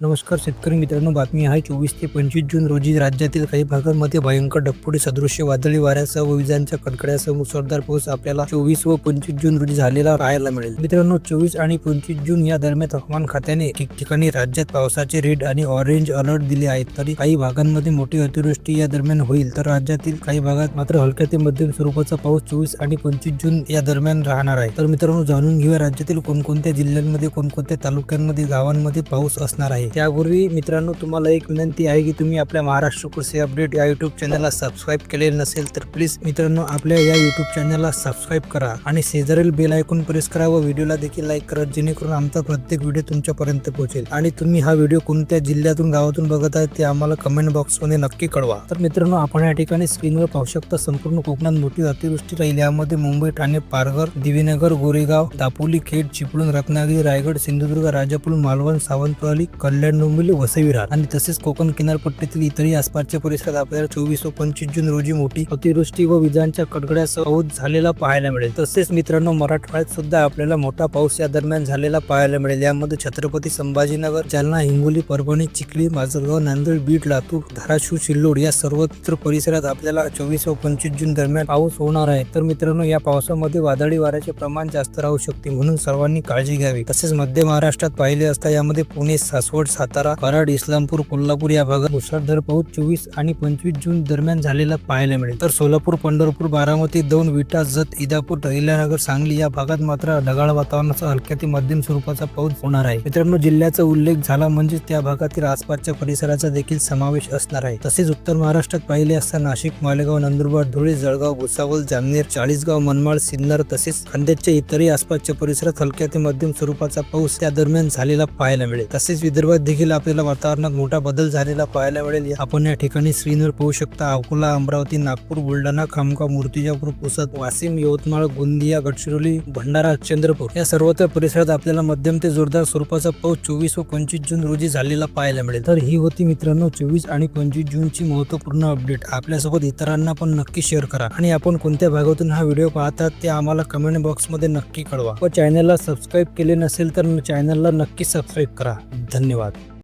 नमस्कार शेतकरी मित्रांनो बातमी आहे चोवीस ते पंचवीस जून रोजी राज्यातील काही भागांमध्ये भयंकर ढगफुटी सदृश्य वादळी वाऱ्यासह व विजांच्या कडकड्यासह मुसळधार पाऊस आपल्याला चोवीस व पंचवीस जून रोजी झालेला पाहायला मिळेल. मित्रांनो चोवीस आणि पंचवीस जून या दरम्यान हवामान खात्याने ठिकठिकाणी राज्यात पावसाचे रेड आणि ऑरेंज अलर्ट दिले आहेत. तरी काही भागांमध्ये मोठी अतिवृष्टी या दरम्यान होईल तर राज्यातील काही भागात मात्र हलक्या ते मध्यम स्वरूपाचा पाऊस चोवीस आणि पंचवीस जून या दरम्यान राहणार आहे. तर मित्रांनो जाणून घेऊया राज्यातील कोणकोणत्या जिल्ह्यांमध्ये कोणकोणत्या तालुक्यांमध्ये गावांमध्ये पाऊस असणार आहे. त्यापूर्वी मित्रांनो तुम्हाला एक विनंती आहे की तुम्ही आपल्या महाराष्ट्र कृषी अपडेट या युट्यूब चॅनलला सबस्क्राईब केले नसेल तर प्लीज मित्रांनो आपल्या या युट्यूब चॅनलला सबस्क्राईब करा आणि शेजारील बेल ऐकून प्रेस करा व व्हिडिओला देखील लाईक करा जेणेकरून आमचा प्रत्येक व्हिडिओ तुमच्यापर्यंत पोहोचेल. आणि तुम्ही हा व्हिडिओ कोणत्या जिल्ह्यातून गावातून बघत आहे ते आम्हाला कमेंट बॉक्समध्ये नक्की कळवा. तर मित्रांनो आपण या ठिकाणी स्क्रीनवर पाहू शकता संपूर्ण कोकणात मोठी अतिवृष्टी राहील. यामध्ये मुंबई ठाणे पारघर दिवेनगर गोरेगाव दापोली खेड चिपळूण रत्नागिरी रायगड सिंधुदुर्ग राजापूर मालवण सावंतवाडी कल्याण डोंबिवली वसई आणि तसेच कोकण किनारपट्टीतील इतरही आसपासच्या परिसरात आपल्याला चोवीस व पंचवीस जून रोजी मोठी अतिवृष्टी व विजांच्या कडकड्यासह पाऊस झालेला पाहायला मिळेल. तसेच मित्रांनो मराठवाड्यात सुद्धा आपल्याला मोठा पाऊस या दरम्यान झालेला पाहायला मिळेल. यामध्ये छत्रपती संभाजीनगर जालना हिंगोली परभणी चिखली माजलगाव नांदेड बीड लातूर धाराशिव सिल्लोड या सर्वत्र परिसरात आपल्याला चोवीस व पंचवीस जून दरम्यान पाऊस होणार आहे. तर मित्रांनो या पावसामध्ये वादळी वाऱ्याचे प्रमाण जास्त राहू शकते म्हणून सर्वांनी काळजी घ्यावी. तसेच मध्य महाराष्ट्रात पाहिले असता यामध्ये पुणे सासवड सातारा कराड इस्लामपूर कोल्हापूर या भागात मुसळधार पाऊस चोवीस आणि पंचवीस जून दरम्यान झालेला पाहायला मिळेल. तर सोलापूर पंढरपूर बारामती दौंड विटा जत इदापूर अहिल्यानगर सांगली या भागात मात्र ढगाळ वातावरणाचा हलक्या ते मध्यम स्वरूपाचा पाऊस होणार आहे. मित्रांनो जिल्ह्याचा उल्लेख झाला म्हणजे त्या भागातील आसपासच्या परिसराचा देखील समावेश असणार आहे. तसेच उत्तर महाराष्ट्रात पाहिले असता नाशिक मालेगाव नंदुरबार धुळे जळगाव भुसावळ जामनेर चाळीसगाव मनमाड सिन्नर तसेच खांद्याच्या इतरही आसपासच्या परिसरात हलक्या ते मध्यम स्वरूपाचा पाऊस त्या दरम्यान झालेला पाहायला मिळेल. तसेच विदर्भात देखील आपल्याला वातावरणात मोठा बदल झालेला पाहायला मिळेल. आपण या ठिकाणी स्क्रीनवर पाहू शकता अकोला अमरावती नागपूर बुलढाणा खामगाव मूर्तिजापूर पुसद वाशिम यवतमाळ गोंदिया गडचिरोली भंडारा चंद्रपूर या सर्वत्र परिसरात आपल्याला मध्यम ते जोरदार स्वरूपाचा पाऊस चोवीस व पंचवीस जून रोजी झालेला पाहायला मिळेल. तर ही होती मित्रांनो चोवीस आणि पंचवीस जूनची महत्त्वपूर्ण अपडेट आपल्यासोबत इतरांना पण नक्की शेअर करा आणि आपण कोणत्या भागातून हा व्हिडिओ पाहतात ते आम्हाला कमेंट बॉक्समध्ये नक्की कळवा. व चॅनलला सबस्क्राईब केले नसेल तर चॅनलला नक्की सबस्क्राईब करा. धन्यवाद.